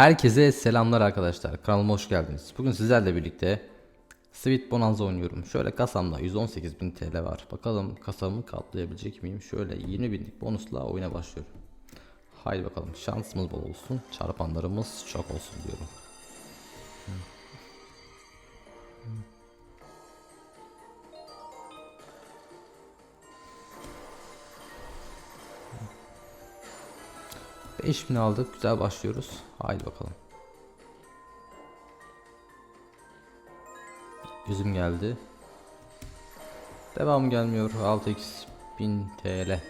Herkese selamlar arkadaşlar. Kanalıma hoş geldiniz. Bugün sizlerle birlikte Sweet Bonanza oynuyorum. Şöyle kasamda 118.000 TL var. Bakalım kasamı katlayabilecek miyim? Şöyle 20.000'lik bonusla oyuna başlıyorum. Haydi bakalım şansımız bol olsun. Çarpanlarımız çok olsun diyorum. Beş bin aldık. Güzel başlıyoruz. Haydi bakalım. Üzüm geldi. Devam gelmiyor. 6x 1000 TL.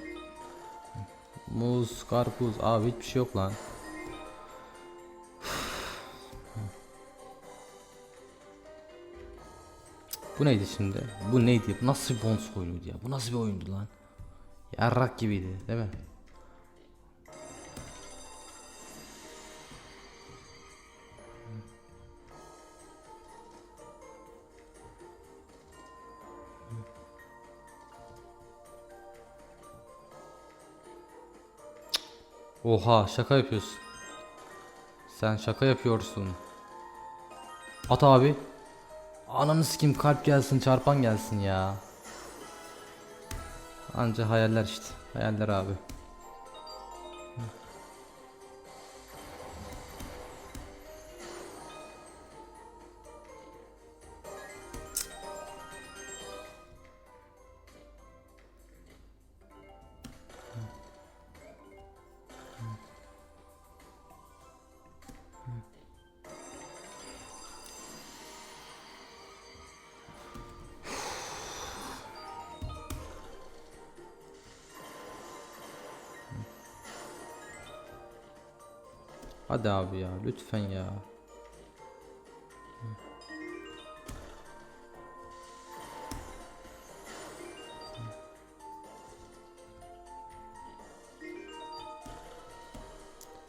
Muz, karpuz. Abi hiçbir şey yok lan. Bu neydi şimdi? Bu neydi? Bu nasıl bir bonus oyunuydu ya? Bu nasıl bir oyundu lan? Yarrak gibiydi değil mi? Oha şaka yapıyorsun. Sen şaka yapıyorsun. At abi. Ananı sikim kalp gelsin çarpan gelsin ya. Anca hayaller işte. Hayaller abi. Hadi abi ya lütfen ya.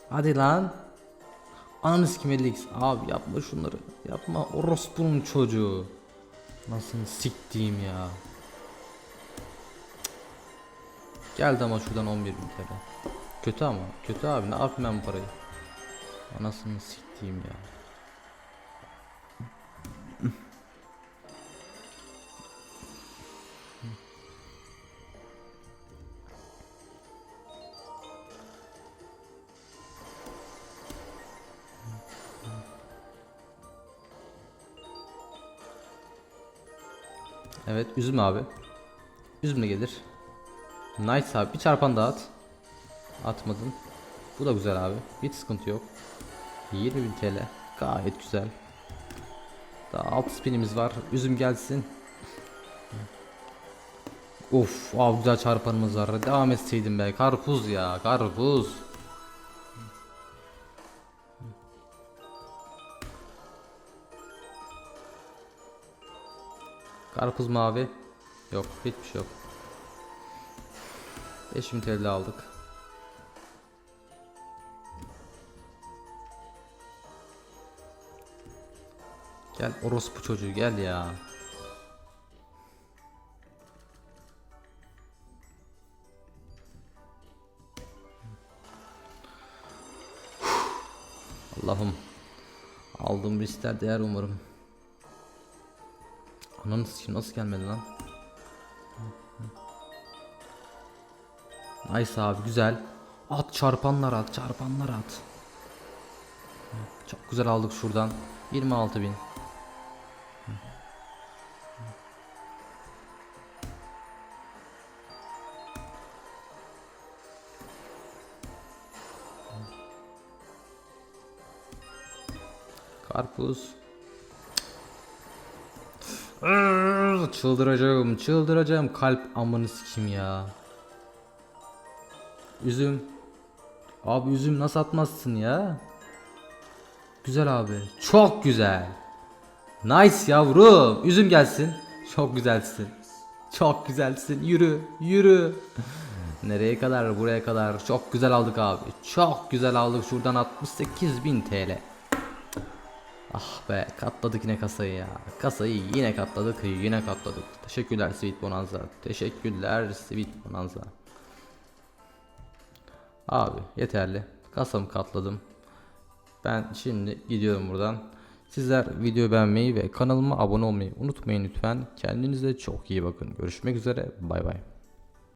Hadi lan. Ananı sikim 50x. Abi yapma şunları. Yapma orospunun çocuğu. Nasıl siktiğim ya. Geldi ama şuradan 11 bin TL. Kötü ama. Kötü abi ne yapayım ben parayı. Anasını siktiğim ya. Evet üzüm abi. Üzüm de gelir. Nice abi bir çarpan daha at. Atmadın. Bu da güzel abi. Hiç sıkıntı yok. 20.000 TL. Gayet güzel. Daha alt spinimiz var. Üzüm gelsin. Of, abi güzel çarpanımız var. Devam etseydim be. Karpuz ya, karpuz. Karpuz mavi. Yok, hiçbir şey yok. 5000 TL aldık. Gel orospu çocuğu gel ya. Allah'ım. Aldığım riskler değer umarım. Ananı sikeyim nasıl gelmedi lan? Nice abi güzel. At çarpanlar at çarpanlar at. Çok güzel aldık şuradan. 26 bin. Karpuz. Çıldıracağım, çıldıracağım. Kalp amını sikim ya. Üzüm. Abi üzüm nasıl atmazsın ya? Güzel abi. Çok güzel. Nice yavrum. Üzüm gelsin. Çok güzelsin. Çok güzelsin. Yürü, yürü. Nereye kadar? Buraya kadar. Çok güzel aldık abi. Çok güzel aldık. Şuradan 68.000 TL. Ah be katladık yine kasayı ya. Kasayı yine katladık yine katladık. Teşekkürler Sweet Bonanza. Teşekkürler Sweet Bonanza. Abi yeterli. Kasamı katladım. Ben şimdi gidiyorum buradan. Sizler video beğenmeyi ve kanalıma abone olmayı unutmayın lütfen. Kendinize çok iyi bakın. Görüşmek üzere. Bay bay.